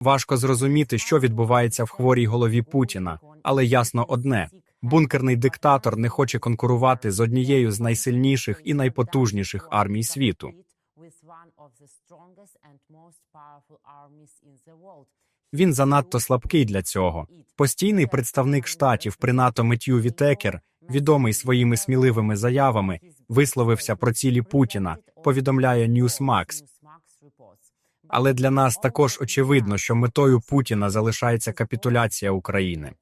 Важко зрозуміти, що відбувається в хворій голові Путіна, але ясно одне: бункерний диктатор не хоче конкурувати з однією з найсильніших і найпотужніших армій світу. Він занадто слабкий для цього. Постійний представник штатів при НАТО Меттью Вітекер, відомий своїми сміливими заявами, висловився про цілі Путіна. Повідомляє Newsmax. Але для нас також очевидно, що метою Путіна залишається капітуляція України.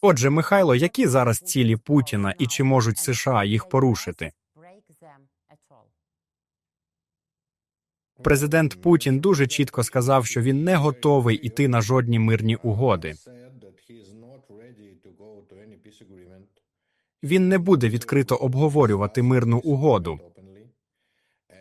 Отже, Михайло, які зараз цілі Путіна і чи можуть США їх порушити? Президент Путін дуже чітко сказав, що він не готовий іти на жодні мирні угоди. Він не буде відкрито обговорювати мирну угоду.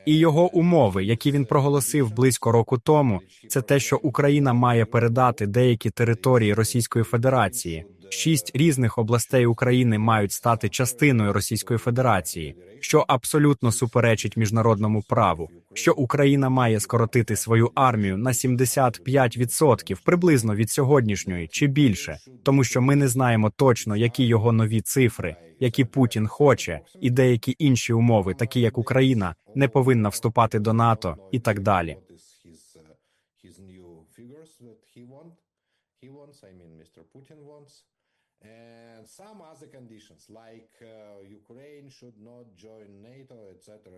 І його умови, які він проголосив близько року тому, це те, що Україна має передати деякі території Російської Федерації. Шість різних областей України мають стати частиною Російської Федерації, що абсолютно суперечить міжнародному праву. Що Україна має скоротити свою армію на 75% приблизно від сьогоднішньої чи більше, тому що ми не знаємо точно, які його нові цифри, які Путін хоче, і деякі інші умови, такі як Україна, не повинна вступати до НАТО і так далі. he want he wants wants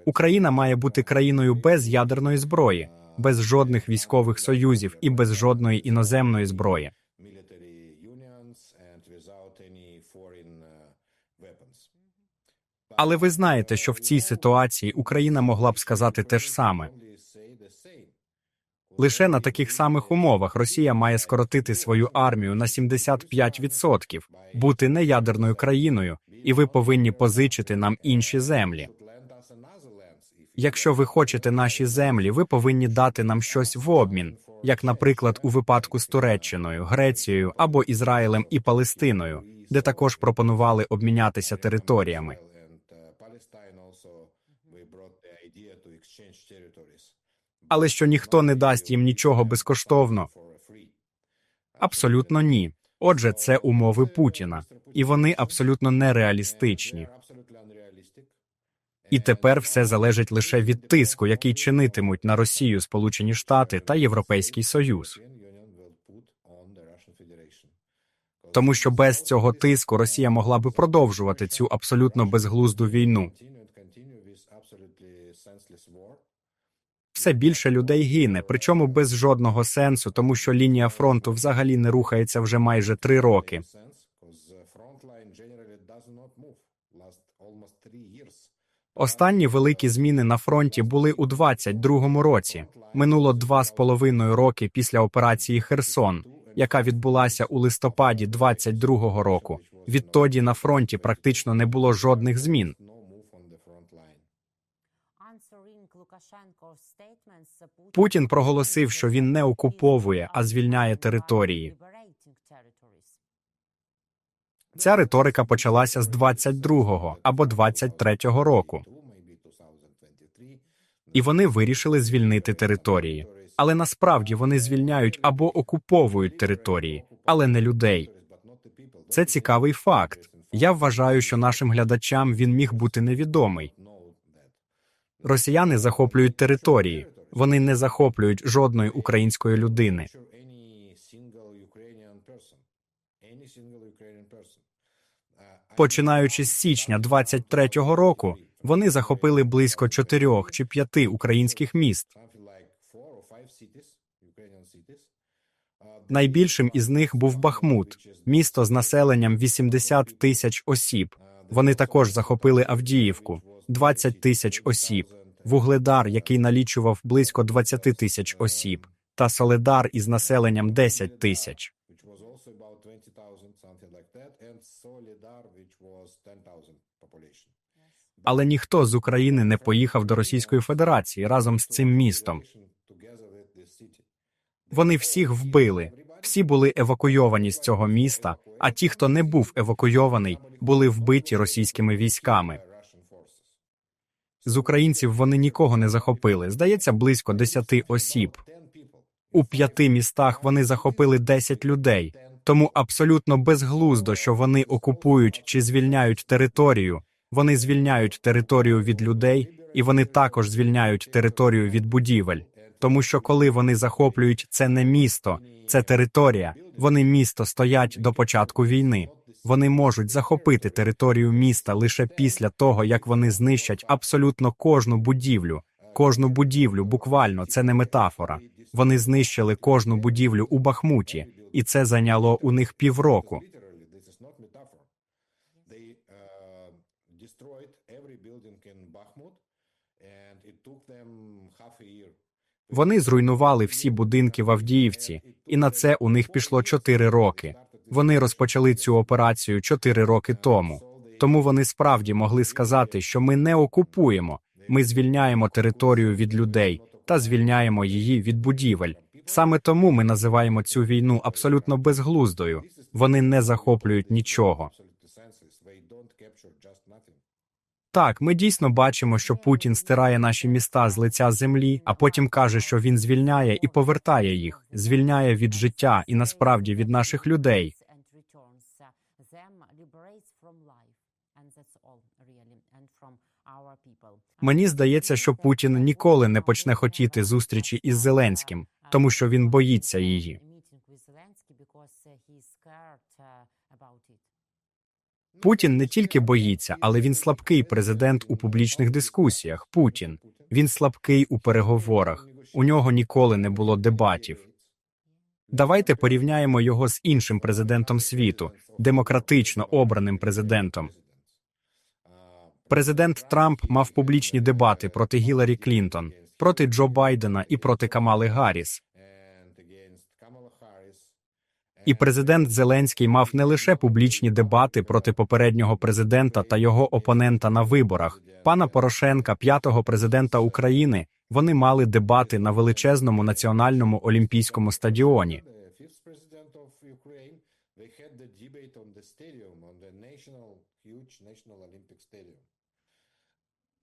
Україна має бути країною без ядерної зброї, без жодних військових союзів і без жодної іноземної зброї. uh, Але ви знаєте, що в цій ситуації Україна могла б сказати те ж саме. Лише на таких самих умовах Росія має скоротити свою армію на 75%, бути неядерною країною, і ви повинні позичити нам інші землі. Якщо ви хочете наші землі, ви повинні дати нам щось в обмін, як, наприклад, у випадку з Туреччиною, Грецією або Ізраїлем і Палестиною, де також пропонували обмінятися територіями. Але що ніхто не дасть їм нічого безкоштовно, абсолютно ні. Отже, це умови Путіна, і вони абсолютно нереалістичні. І тепер все залежить лише від тиску, який чинитимуть на Росію Сполучені Штати та Європейський Союз. Тому що без цього тиску Росія могла би продовжувати цю абсолютно безглузду війну. Все більше людей гине, причому без жодного сенсу, тому що лінія фронту взагалі не рухається вже майже три роки. Останні великі зміни на фронті були у 22-му році. Минуло два з половиною роки після операції Херсон, яка відбулася у листопаді 22-го року. Відтоді на фронті практично не було жодних змін. Путін проголосив, що він не окуповує, а звільняє території. Ця риторика почалася з 22-го або 23-го року, Two, maybe 2023. і вони вирішили звільнити території. Але насправді вони звільняють або окуповують території, але не людей. Це цікавий факт. Я вважаю, що нашим глядачам він міг бути невідомий. Росіяни захоплюють території, вони не захоплюють жодної української людини. Починаючи з січня 23-го року, вони захопили близько чотирьох чи п'яти українських міст. Найбільшим із них був Бахмут, місто з населенням 80 тисяч осіб. Вони також захопили Авдіївку, 20 тисяч осіб, Вугледар, який налічував близько 20 тисяч осіб, та Соледар із населенням 10 тисяч. which was also about 20,000, something like that, and Solidar, which was 10,000 population. Але ніхто з України не поїхав до Російської Федерації разом з цим містом. Вони всіх вбили. Всі були евакуйовані з цього міста, а ті, хто не був евакуйований, були вбиті російськими військами. З українців вони нікого не захопили. Здається, близько 10 осіб. 10 У п'яти містах вони захопили 10 людей. Тому абсолютно безглуздо, що вони окупують чи звільняють територію. Вони звільняють територію від людей, і вони також звільняють територію від будівель. Тому що коли вони захоплюють це не місто, це територія. Вони місто стоять до початку війни. Вони можуть захопити територію міста лише після того, як вони знищать абсолютно кожну будівлю. Кожну будівлю, буквально, це не метафора. Вони знищили кожну будівлю у Бахмуті, і це зайняло у них півроку. Вони зруйнували всі будинки в Авдіївці, і на це у них пішло чотири роки. Вони розпочали цю операцію чотири роки тому. Тому вони справді могли сказати, що ми не окупуємо, ми звільняємо територію від людей та звільняємо її від будівель. Саме тому ми називаємо цю війну абсолютно безглуздою. Вони не захоплюють нічого. Так, ми дійсно бачимо, що Путін стирає наші міста з лиця землі, а потім каже, що він звільняє і повертає їх, звільняє від життя і насправді від наших людей. Мені здається, що Путін ніколи не почне хотіти зустрічі із Зеленським, тому що він боїться її. Путін не тільки боїться, але він слабкий президент у публічних дискусіях. Путін він слабкий у переговорах. У нього ніколи не було дебатів. Давайте порівняємо його з іншим президентом світу, демократично обраним президентом. Президент Трамп мав публічні дебати проти Гіларі Клінтон, проти Джо Байдена і проти Камали Гарріс. І президент Зеленський мав не лише публічні дебати проти попереднього президента та його опонента на виборах, пана Порошенка, п'ятого президента України. Вони мали дебати на величезному національному олімпійському стадіоні. They had the debate on the stadium, on the.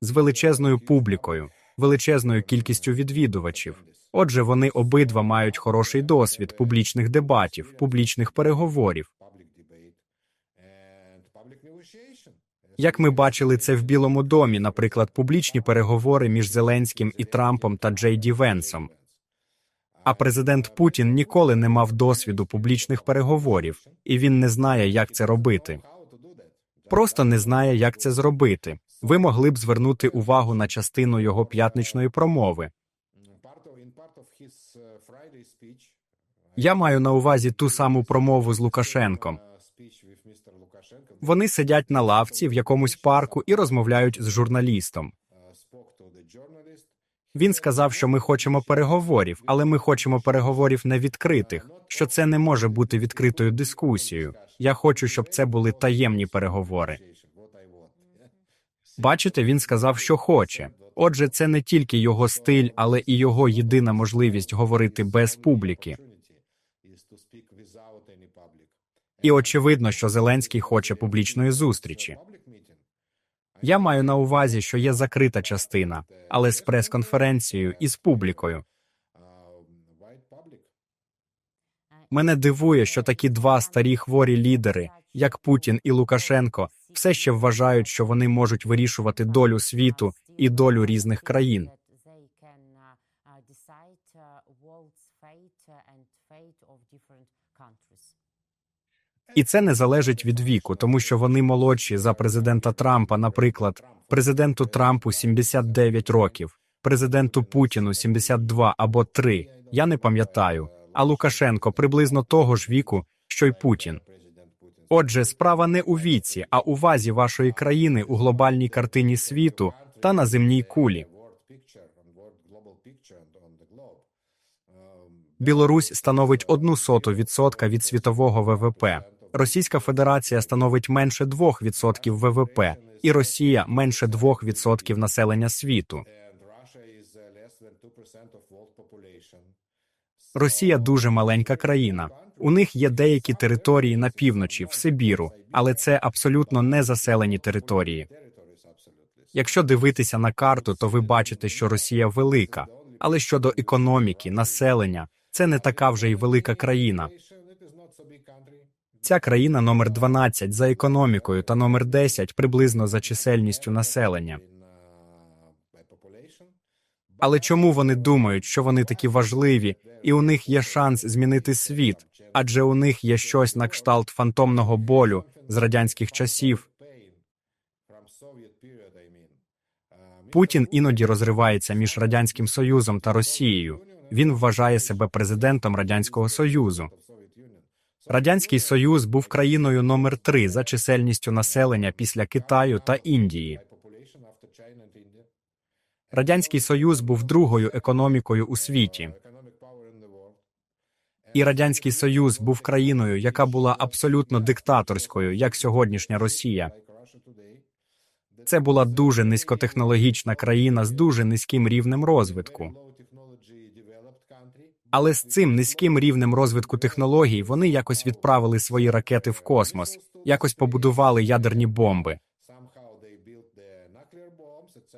З величезною публікою, величезною кількістю відвідувачів. Отже, вони обидва мають хороший досвід публічних дебатів, публічних переговорів. Як ми бачили це в Білому домі, наприклад, публічні переговори між Зеленським і Трампом та Джей Ді Венсом. А президент Путін ніколи не мав досвіду публічних переговорів, і він не знає, як це робити. Просто не знає, як це зробити. Ви могли б звернути увагу на частину його п'ятничної промови. Я маю на увазі ту саму промову з Лукашенком. Вони сидять на лавці в якомусь парку і розмовляють з журналістом. Він сказав, що ми хочемо переговорів, але ми хочемо переговорів не відкритих, що це не може бути відкритою дискусією. Я хочу, щоб це були таємні переговори. Бачите, він сказав, що хоче. Отже, це не тільки його стиль, але і його єдина можливість говорити без публіки. І очевидно, що Зеленський хоче публічної зустрічі. Я маю на увазі, що є закрита частина, але з прес-конференцією і з публікою. Мене дивує, що такі два старі хворі лідери, як Путін і Лукашенко, все ще вважають, що вони можуть вирішувати долю світу і долю різних країн. І це не залежить від віку, тому що вони молодші за президента Трампа. Наприклад, президенту Трампу 79 років, президенту Путіну 72 або 3, Я не пам'ятаю. А Лукашенко приблизно того ж віку, що й Путін. Отже, справа не у віці, а у вазі вашої країни у глобальній картині світу та на земній кулі. Білорусь становить одну соту відсотка від світового ВВП. Російська Федерація становить менше 2% ВВП, і Росія менше 2% населення світу. and Russia is less than 2% of world population. Росія дуже маленька країна. У них є деякі території на півночі, в Сибіру, але це абсолютно не заселені території. Якщо дивитися на карту, то ви бачите, що Росія велика. Але щодо економіки, населення, Це не така вже й велика країна. Ця країна номер 12 за економікою та номер 10 приблизно за чисельністю населення. Але чому вони думають, що вони такі важливі, і у них є шанс змінити світ? Адже у них є щось на кшталт фантомного болю з радянських часів. Путін іноді розривається між радянським союзом та Росією. Він вважає себе президентом радянського союзу. Радянський Союз був країною номер 3 за чисельністю населення після Китаю та Індії. Радянський Союз був другою економікою у світі. І радянський Союз був країною, яка була абсолютно диктаторською, як сьогоднішня Росія. Це була дуже низькотехнологічна країна з дуже низьким рівнем розвитку. Але з цим низьким рівнем розвитку технологій вони якось відправили свої ракети в космос, якось побудували ядерні бомби.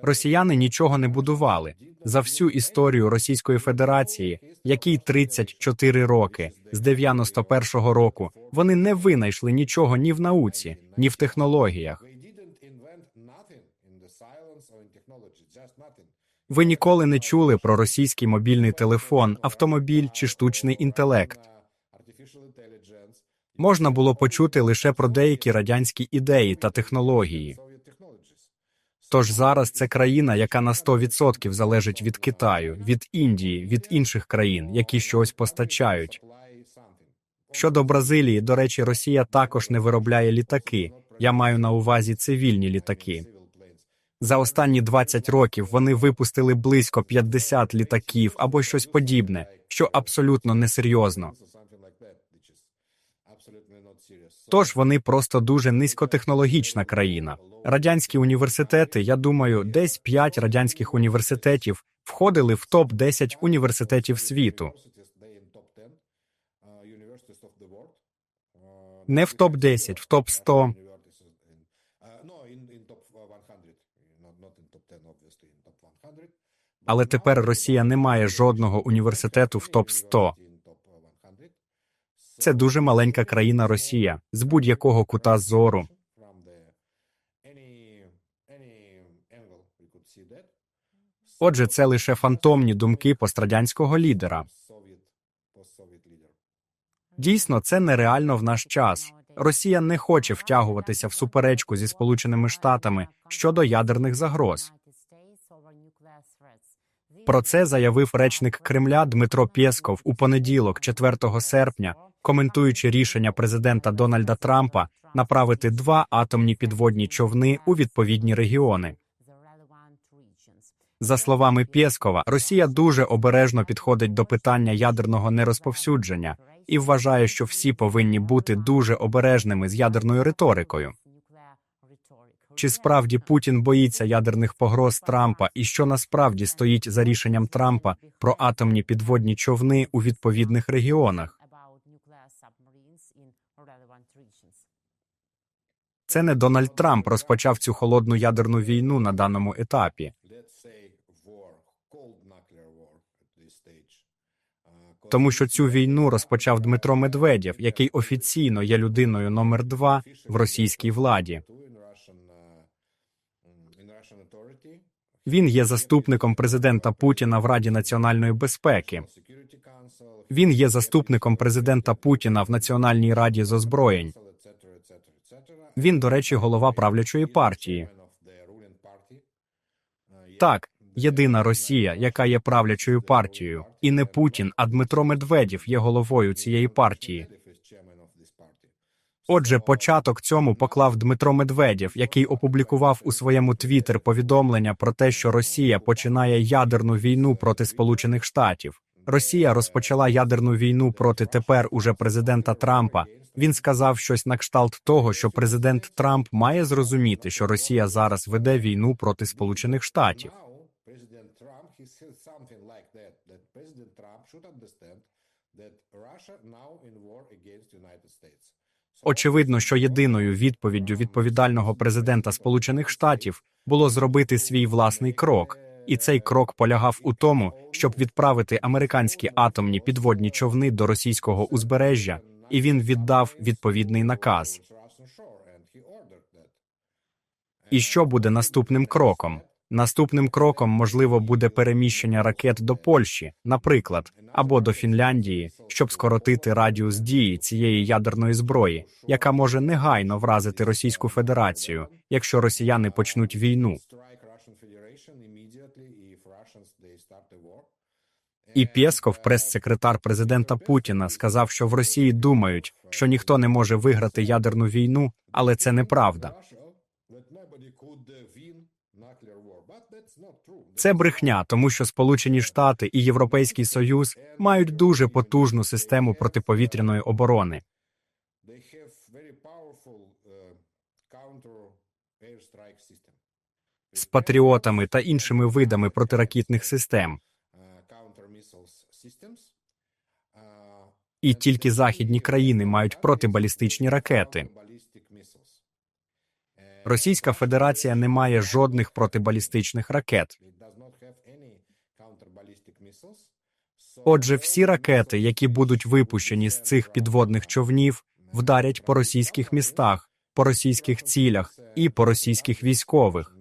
Росіяни нічого не будували за всю історію Російської Федерації, якій 34 роки з 91-го року. Вони не винайшли нічого ні в науці, ні в технологіях. Ви ніколи не чули про російський мобільний телефон, автомобіль чи штучний інтелект. Можна було почути лише про деякі радянські ідеї та технології. Тож зараз це країна, яка на 100% залежить від Китаю, від Індії, від інших країн, які щось постачають. Щодо Бразилії, до речі, Росія також не виробляє літаки. Я маю на увазі цивільні літаки. За останні 20 років вони випустили близько 50 літаків або щось подібне, що абсолютно несерйозно. Тож вони просто дуже низькотехнологічна країна. Радянські університети, я думаю, десь 5 радянських університетів входили в топ 10 університетів світу. universities, they in top 10 universities of the world. Не в топ 10, в топ 100. universities in- uh, no, in, in top 100, not, not in top 10, obviously, in top 100. Але тепер Росія не має жодного університету в топ 100. 100. Це дуже маленька країна Росія з будь-якого кута зору. Отже, це лише фантомні думки пострадянського лідера. Дійсно, це нереально в наш час. Росія не хоче втягуватися в суперечку зі Сполученими Штатами щодо ядерних загроз. Про це заявив речник Кремля Дмитро Пєсков у понеділок, 4 серпня, коментуючи рішення президента Дональда Трампа направити два атомні підводні човни у відповідні регіони. За словами Пєскова, Росія дуже обережно підходить до питання ядерного нерозповсюдження і вважає, що всі повинні бути дуже обережними з ядерною риторикою. Чи справді Путін боїться ядерних погроз Трампа, і що насправді стоїть за рішенням Трампа про атомні підводні човни у відповідних регіонах? Це не Дональд Трамп розпочав цю холодну ядерну війну на даному етапі. Тому що цю війну розпочав Дмитро Медведєв, який офіційно є людиною номер два в російській владі. Він є заступником президента Путіна в Раді національної безпеки. Він є заступником президента Путіна в Національній раді з озброєнь. Він, до речі, голова правлячої партії. Так, єдина Росія, яка є правлячою партією, і не Путін, а Дмитро Медведєв є головою цієї партії. Отже, початок цьому поклав Дмитро Медведєв, який опублікував у своєму твіттер повідомлення про те, що Росія починає ядерну війну проти Сполучених Штатів. Росія розпочала ядерну війну проти тепер уже президента Трампа. Він сказав щось на кшталт того, що президент Трамп має зрозуміти, що Росія зараз веде війну проти Сполучених Штатів. Очевидно, що єдиною відповіддю відповідального президента Сполучених Штатів було зробити свій власний крок, І цей крок полягав у тому, щоб відправити американські атомні підводні човни до російського узбережжя, і він віддав відповідний наказ. І що буде наступним кроком? Наступним кроком, можливо, буде переміщення ракет до Польщі, наприклад, або до Фінляндії, щоб скоротити радіус дії цієї ядерної зброї, яка може негайно вразити Російську Федерацію, якщо росіяни почнуть війну. І Пєсков, прес-секретар президента Путіна, сказав, що в Росії думають, що ніхто не може виграти ядерну війну, але це неправда. Це брехня, тому що Сполучені Штати і Європейський Союз мають дуже потужну систему протиповітряної оборони. з патріотами та іншими видами протиракетних систем. І тільки західні країни мають протибалістичні ракети. Російська Федерація не має жодних протибалістичних ракет. Отже, всі ракети, які будуть випущені з цих підводних човнів, вдарять по російських містах, по російських цілях і по російських військових.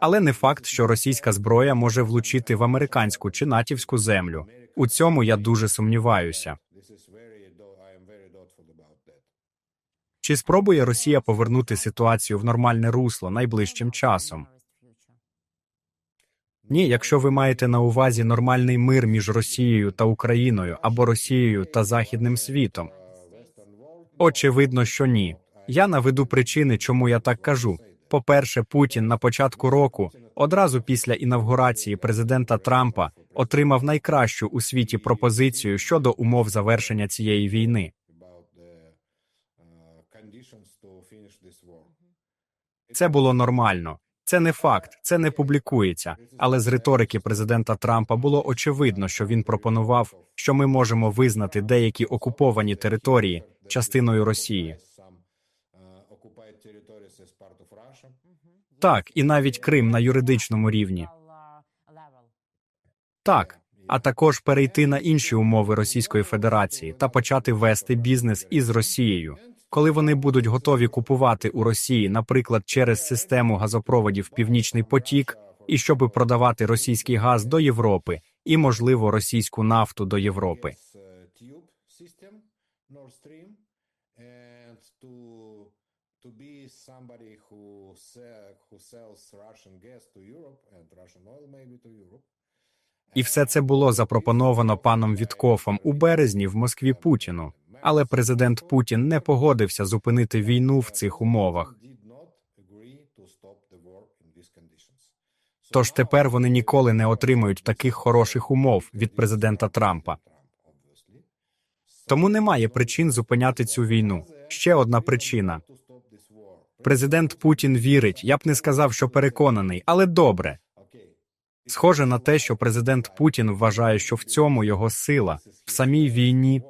Але не факт, що російська зброя може влучити в американську чи натівську землю. У цьому я дуже сумніваюся. Чи спробує Росія повернути ситуацію в нормальне русло найближчим часом? Ні, якщо ви маєте на увазі нормальний мир між Росією та Україною або Росією та Західним світом. Очевидно, що ні. Я наведу причини, чому я так кажу. По-перше, Путін на початку року, одразу після інавгурації президента Трампа, отримав найкращу у світі пропозицію щодо умов завершення цієї війни. Це було нормально. Це не факт, це не публікується. Але з риторики президента Трампа було очевидно, що він пропонував, що ми можемо визнати деякі окуповані території частиною Росії. Так, і навіть Крим на юридичному рівні. Так, а також перейти на інші умови Російської Федерації та почати вести бізнес із Росією, коли вони будуть готові купувати у Росії, наприклад, через систему газопроводів Північний потік, і щоби продавати російський газ до Європи і, можливо, російську нафту до Європи. to. І все це було запропоновано паном Віткофом у березні в Москві Путіну. Але президент Путін не погодився зупинити війну в цих умовах. Тож тепер вони ніколи не отримають таких хороших умов від президента Трампа. Тому немає причин зупиняти цю війну. Ще одна причина. Президент Путін вірить. Я б не сказав, що переконаний, але добре. Схоже на те, що президент Путін вважає, що в цьому його сила в самій війні.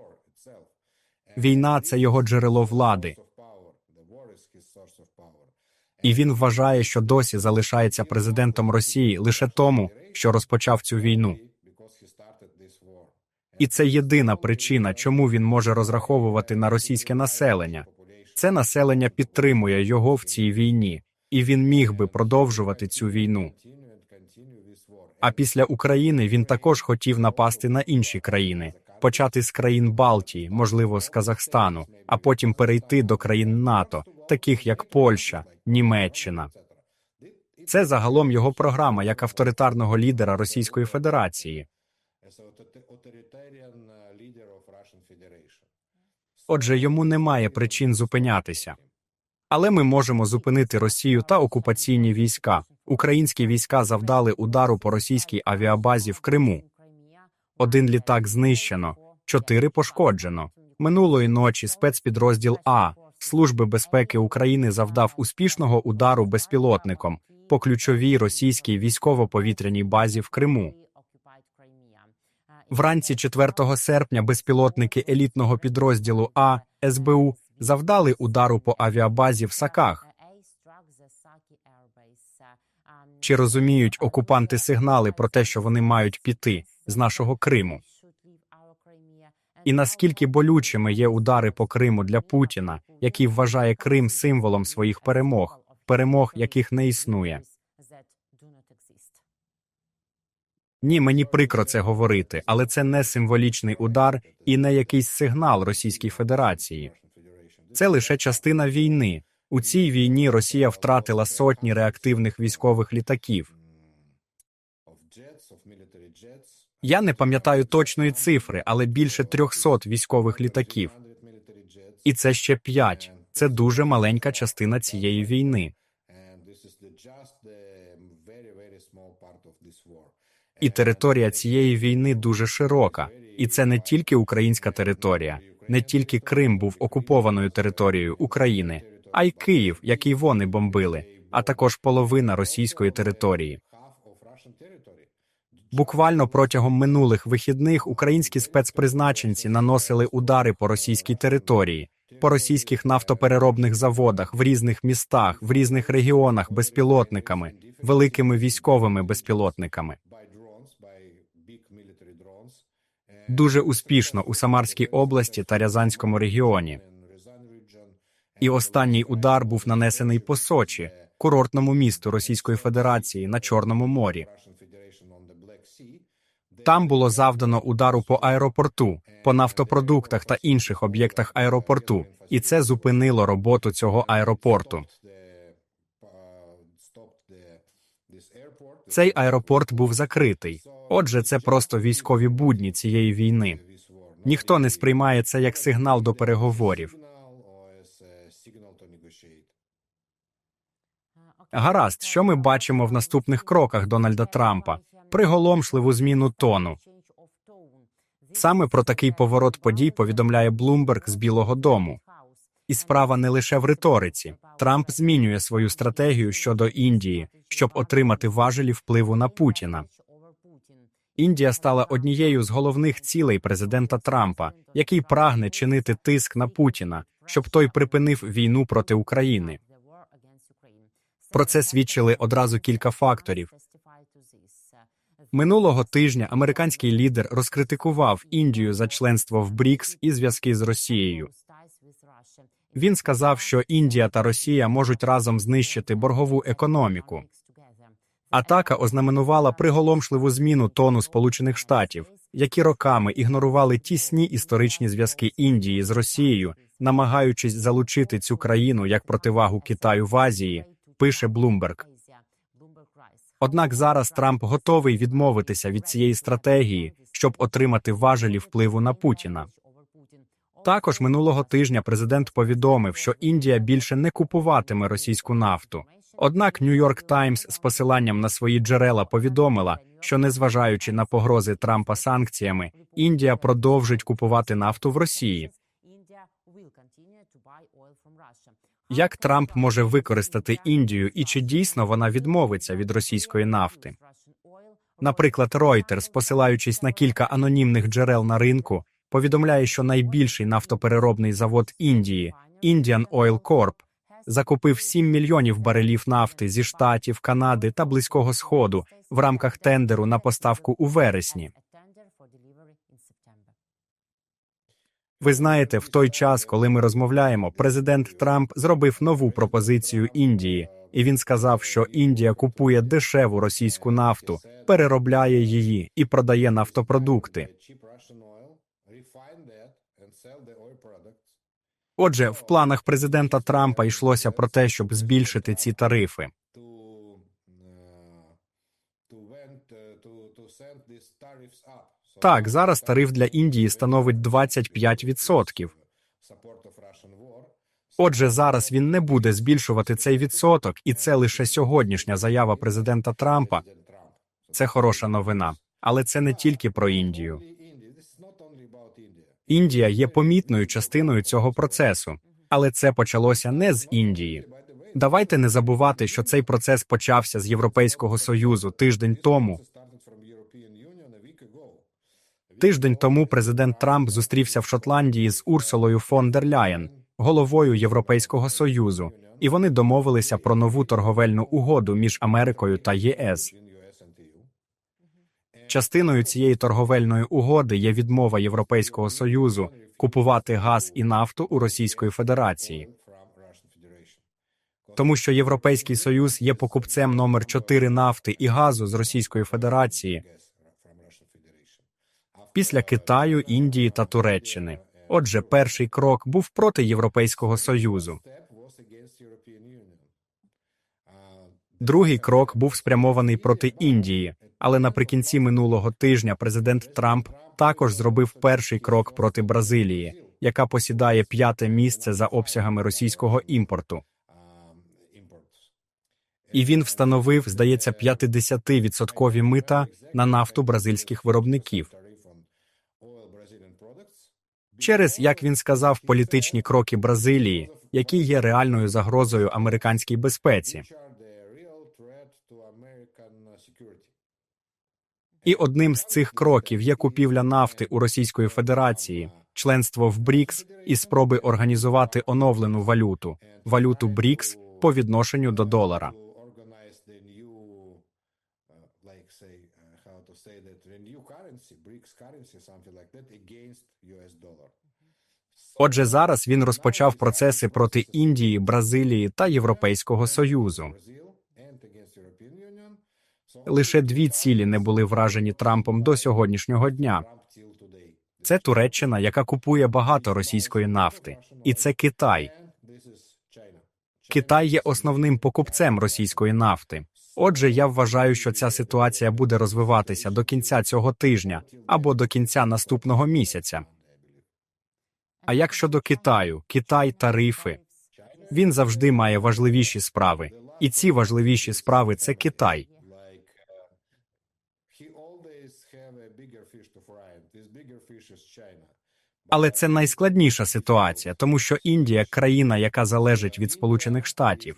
Війна це його джерело влади. І він вважає, що досі залишається президентом Росії лише тому, що розпочав цю війну. І це єдина причина, чому він може розраховувати на російське населення. Це населення підтримує його в цій війні, і він міг би продовжувати цю війну. А після України він також хотів напасти на інші країни, почати з країн Балтії, можливо, з Казахстану, а потім перейти до країн НАТО, таких як Польща, Німеччина. Це загалом його програма як авторитарного лідера Російської Федерації. Отже, йому немає причин зупинятися. Але ми можемо зупинити Росію та окупаційні війська. Українські війська завдали удару по російській авіабазі в Криму. Один літак знищено, чотири пошкоджено. Минулої ночі спецпідрозділ А Служби безпеки України завдав успішного удару безпілотником по ключовій російській військово-повітряній базі в Криму. Вранці 4 серпня безпілотники елітного підрозділу А СБУ завдали удару по авіабазі в Саках. Чи розуміють окупанти сигнали про те, що вони мають піти з нашого Криму? І наскільки болючими є удари по Криму для Путіна, який вважає Крим символом своїх перемог, перемог, яких не існує? Ні, мені прикро це говорити, але це не символічний удар і не якийсь сигнал Російській Федерації. Це лише частина війни. У цій війні Росія втратила сотні реактивних військових літаків. Я не пам'ятаю точної цифри, але більше 300 військових літаків. І це ще п'ять. Це дуже маленька частина цієї війни. І територія цієї війни дуже широка. І це не тільки українська територія, не тільки Крим був окупованою територією України, а й Київ, який вони бомбили, а також половина російської території. Буквально протягом минулих вихідних українські спецпризначенці наносили удари по російській території, по російських нафтопереробних заводах в різних містах, в різних регіонах безпілотниками, великими військовими безпілотниками. Дуже успішно у Самарській області та Рязанському регіоні. І останній удар був нанесений по Сочі, курортному місту Російської Федерації на Чорному морі. Там було завдано удару по аеропорту, по нафтопродуктах та інших об'єктах аеропорту, і це зупинило роботу цього аеропорту. Цей аеропорт був закритий. Отже, це просто військові будні цієї війни. Ніхто не сприймає це як сигнал до переговорів. Гаразд, що ми бачимо в наступних кроках Дональда Трампа? Приголомшливу зміну тону. Саме про такий поворот подій повідомляє Блумберг з Білого Дому. І справа не лише в риториці. Трамп змінює свою стратегію щодо Індії, щоб отримати важелі впливу на Путіна. Індія стала однією з головних цілей президента Трампа, який прагне чинити тиск на Путіна, щоб той припинив війну проти України. Про це свідчили одразу кілька факторів. Минулого тижня американський лідер розкритикував Індію за членство в БРІКС і зв'язки з Росією. Він сказав, що Індія та Росія можуть разом знищити боргову економіку. Атака ознаменувала приголомшливу зміну тону Сполучених Штатів, які роками ігнорували тісні історичні зв'язки Індії з Росією, намагаючись залучити цю країну як противагу Китаю в Азії, пише Блумберг. Однак зараз Трамп готовий відмовитися від цієї стратегії, щоб отримати важелі впливу на Путіна. Також минулого тижня президент повідомив, що Індія більше не купуватиме російську нафту. Однак Нью-Йорк Таймс з посиланням на свої джерела повідомила, що незважаючи на погрози Трампа санкціями, Індія продовжить купувати нафту в Росії. Як Трамп може використати Індію і чи дійсно вона відмовиться від російської нафти? Наприклад, Reuters, посилаючись на кілька анонімних джерел на ринку, повідомляє, що найбільший нафтопереробний завод Індії Indian Oil Corp, закупив 7 мільйонів барелів нафти зі штатів, Канади та Близького Сходу в рамках тендеру на поставку у вересні. Ви знаєте, в той час, коли ми розмовляємо, президент Трамп зробив нову пропозицію Індії, і він сказав, що Індія купує дешеву російську нафту, переробляє її і продає нафтопродукти. Отже, в планах президента Трампа йшлося про те, щоб збільшити ці тарифи. Так, зараз тариф для Індії становить 25%. Отже, зараз він не буде збільшувати цей відсоток, і це лише сьогоднішня заява президента Трампа. Це хороша новина, але це не тільки про Індію. Індія є помітною частиною цього процесу, але це почалося не з Індії. Давайте не забувати, що цей процес почався з Європейського союзу тиждень тому. Тиждень тому президент Трамп зустрівся в Шотландії з Урсулою фон дер Ляєн, головою Європейського союзу, і вони домовилися про нову торговельну угоду між Америкою та ЄС. Частиною цієї торговельної угоди є відмова Європейського союзу купувати газ і нафту у Російської Федерації, тому що Європейський союз є покупцем номер 4 нафти і газу з Російської Федерації Gas from Russian Federation. Після Китаю, Індії та Туреччини. Отже, перший крок був проти Європейського союзу. Другий крок був спрямований проти Індії, але наприкінці минулого тижня президент Трамп також зробив перший крок проти Бразилії, яка посідає п'яте місце за обсягами російського імпорту. І він встановив, здається, 50-відсоткові мита на нафту бразильських виробників. Tariff on oil Brazilian products. Через, як він сказав, політичні кроки Бразилії, які є реальною загрозою американській безпеці. І одним з цих кроків є купівля нафти у Російської Федерації, членство в БРІКС і спроби організувати оновлену валюту валюту БРІКС по відношенню до долара. Отже, зараз він розпочав процеси проти Індії, Бразилії та Європейського союзу. Лише дві цілі не були вражені Трампом до сьогоднішнього дня. Це Туреччина, яка купує багато російської нафти, і це Китай. Китай є основним покупцем російської нафти. Отже, я вважаю, що ця ситуація буде розвиватися до кінця цього тижня або до кінця наступного місяця. А як щодо Китаю, Китай тарифи. Він завжди має важливіші справи, і ці важливіші справи це Китай. Але це найскладніша ситуація, тому що Індія країна, яка залежить від Сполучених Штатів.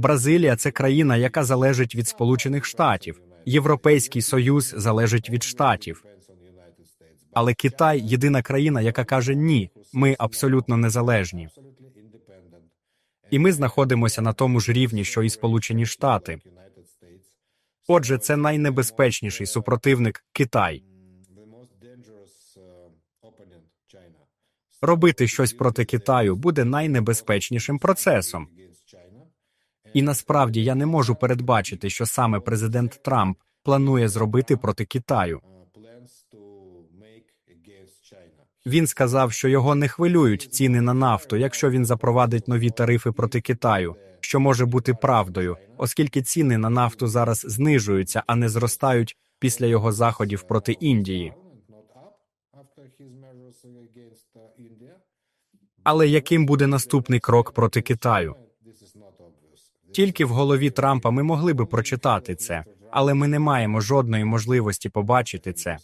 Бразилія це країна, яка залежить від Сполучених Штатів. Європейський союз залежить від штатів. Але Китай єдина країна, яка каже ні, ми абсолютно незалежні. І ми знаходимося на тому ж рівні, що і Сполучені Штати. Отже, це найнебезпечніший супротивник Китай. Робити щось проти Китаю буде найнебезпечнішим процесом. І насправді я не можу передбачити, що саме президент Трамп планує зробити проти Китаю. Він сказав, що його не хвилюють ціни на нафту, якщо він запровадить нові тарифи проти Китаю, що може бути правдою, оскільки ціни на нафту зараз знижуються, а не зростають після його заходів проти Індії. Але яким буде наступний крок проти Китаю? Тільки в голові Трампа ми могли би прочитати це, але ми не маємо жодної можливості побачити це.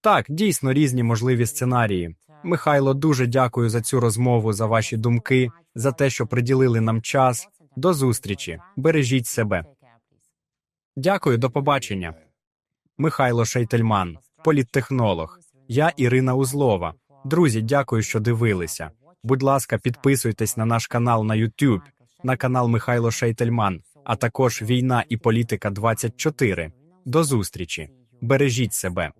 Так, дійсно різні можливі сценарії. Михайло, дуже дякую за цю розмову, за ваші думки, за те, що приділили нам час. До зустрічі. Бережіть себе. Дякую, до побачення. Михайло Шейтельман, політтехнолог. Я Ірина Узлова. Друзі, дякую, що дивилися. Будь ласка, підписуйтесь на наш канал на YouTube, на канал Михайло Шейтельман, а також Війна і політика 24. До зустрічі. Бережіть себе.